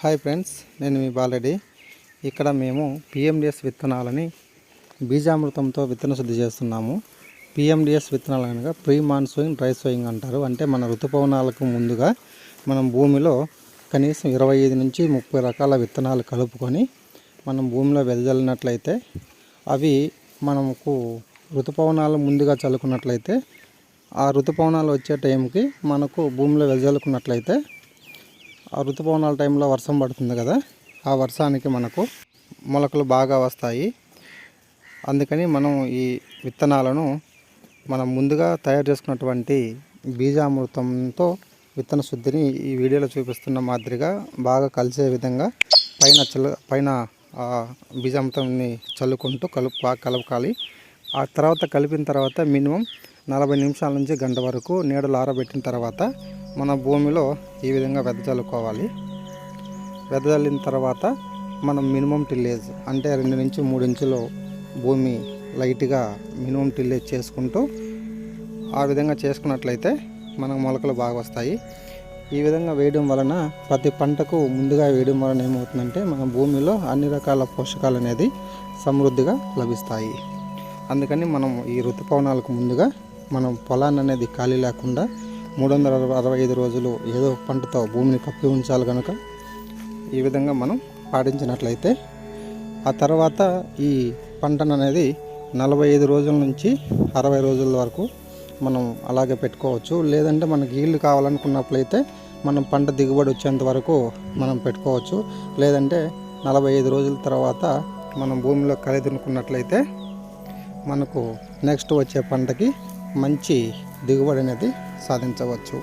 Hi friends నేను మీ బాలరెడ్డి. ఇక్కడ మేము పిఎండిఎస్ విత్తనాలని బీజామృతంతో విత్తన శుద్ధి చేస్తున్నాము. పిఎండిఎస్ విత్తనాలు అనగా ప్రీ మాన్సూయింగ్ డ్రై సోయింగ్ అంటారు. అంటే మన ఋతుపవనాలకు ముందుగా మనం భూమిలో కనీసం ఇరవై ఐదు నుంచి ముప్పై రకాల విత్తనాలు కలుపుకొని మనం భూమిలో వెదజల్లినట్లయితే అవి మనకు ఋతుపవనాలు ముందుగా చల్లుకున్నట్లయితే ఆ ఋతుపవనాలు వచ్చే టైంకి మనకు భూమిలో వెదజల్లుకున్నట్లయితే ఆ ఋతుపవనాల టైంలో వర్షం పడుతుంది కదా ఆ వర్షానికి మనకు మొలకలు బాగా వస్తాయి. అందుకని మనం ఈ విత్తనాలను మనం ముందుగా తయారు చేసుకున్నటువంటి బీజామృతంతో విత్తన శుద్ధిని ఈ వీడియోలో చూపిస్తున్న మాదిరిగా బాగా కలిసే విధంగా పైన చల్ల పైన ఆ బీజామృతంని చల్లుకుంటూ కలుపు బాగా కలపాలి ఆ తర్వాత కలిపిన తర్వాత మినిమం నలభై నిమిషాల నుంచి గంట వరకు నీడలు ఆరబెట్టిన తర్వాత మన భూమిలో ఈ విధంగా వెదజల్లుకోవాలి. వెదజల్లిన తర్వాత మనం మినిమం టిల్లేజ్ అంటే రెండు నుంచి మూడు ఇంచులు భూమి లైట్గా మినిమం టిల్లేజ్ చేసుకుంటూ ఆ విధంగా చేసుకున్నట్లయితే మనకు మొలకలు బాగా వస్తాయి. ఈ విధంగా వేయడం వలన ప్రతి పంటకు ముందుగా వేయడం వలన ఏమవుతుందంటే మన భూమిలో అన్ని రకాల పోషకాలు అనేది సమృద్ధిగా లభిస్తాయి. అందుకని మనం ఈ ఋతుపవనాలకు ముందుగా మనం పొలాన్ని అనేది ఖాళీ లేకుండా మూడు వందల అరవై అరవై ఐదు రోజులు ఏదో పంటతో భూమిని కప్పి ఉంచాలి కనుక ఈ విధంగా మనం పాటించినట్లయితే ఆ తర్వాత ఈ పంటను అనేది నలభై ఐదు రోజుల నుంచి అరవై రోజుల వరకు మనం అలాగే పెట్టుకోవచ్చు. లేదంటే మనకి ఈళ్ళు కావాలనుకున్నట్లయితే మనం పంట దిగుబడి వచ్చేంత వరకు మనం పెట్టుకోవచ్చు. లేదంటే నలభై ఐదు రోజుల తర్వాత మనం భూమిలో కలిదనుకున్నట్లయితే మనకు నెక్స్ట్ వచ్చే పంటకి మంచి దిగుబడి అనేది సాధించవచ్చు.